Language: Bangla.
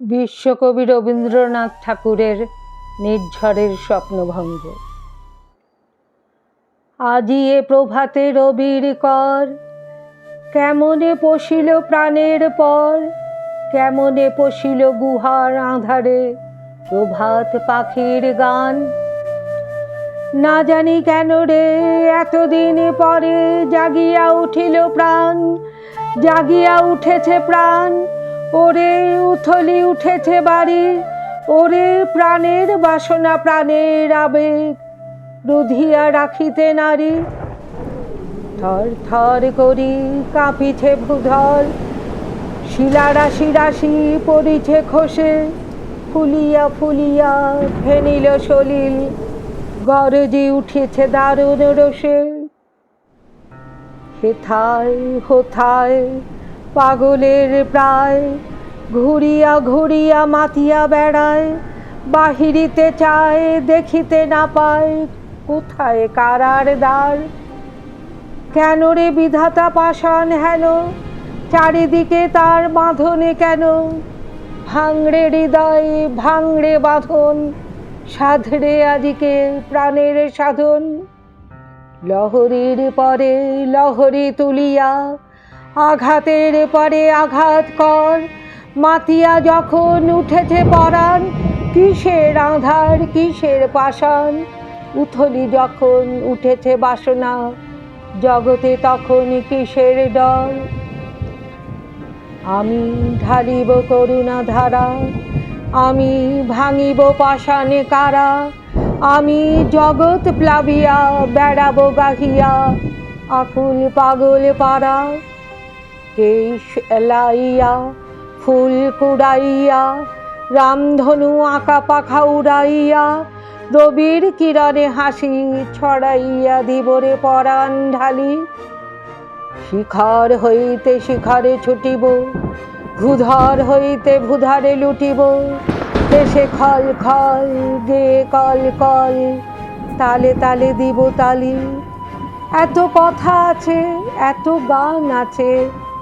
বিশ্বকবি রবীন্দ্রনাথ ঠাকুরের নির্ঝরের স্বপ্নভঙ্গ। আজি এ প্রভাতে রবির কর, কেমনে পশিল প্রাণের পর, কেমনে পশিল গুহার আধারে প্রভাত পাখির গান। না জানি কেন রে, এতদিন পরে জাগিয়া উঠিল প্রাণ, জাগিয়া উঠেছে প্রাণ। ওরে উথলি উঠেছে বাড়ি, ওরে প্রাণের বাসনা, প্রাণের আবেগ, রুধিয়া রাখিতে নারী। থর থর করি কাঁপিছে ভূধর, শিলা রাশি রাশি পড়িছে খসে, ফুলিয়া ফুলিয়া ফেনিল সলিল, গরজি উঠেছে দারুণ রসে হেথায়, হোথায় পাগলের প্রায়, ঘুরিয়া ঘুরিয়া মাতিয়া বেড়ায়, বাহিরিতে চায়, দেখিতে না পায়, কোথায় কারার দ্বার? কেন রে বিধাতা পাষাণ হেন? চারিদিকে তার বাঁধনে কেন? ভাঙড়ে হৃদয়, ভাঙড়ে বাঁধন, সাধরে আজিকে প্রাণের সাধন। লহরীর পরে লহরী তুলিয়া আঘাতের পরে আঘাত কর। মাতিয়া যখন উঠেছে পরাণ, কিসের আধার, কিসের পাষাণ? উথলি যখন উঠেছে বাসনা, জগতে তখন কিসের ডর? আমি ঢালিব করুণা ধারা আমি ভাঙিব পাষাণে কারা? আমি জগৎ প্লাবিয়া, বেড়াবো গাহিয়া, আকুল পাগল পাড়া। কেশ এলাইয়া, ফুল কুড়াইয়া, রামধনু আঁকা পাখা উড়াইয়া, রবির কিরণে হাসি ছড়াইয়া দিবরে পরাণ ঢালি। শিখর হইতে শিখরে ছুটিব, ভূধর হইতে ভূধারে লুটিব, দেশে খল খল, গে কল কল, তালে তালে দিব তালি। এত কথা আছে, এত গান আছে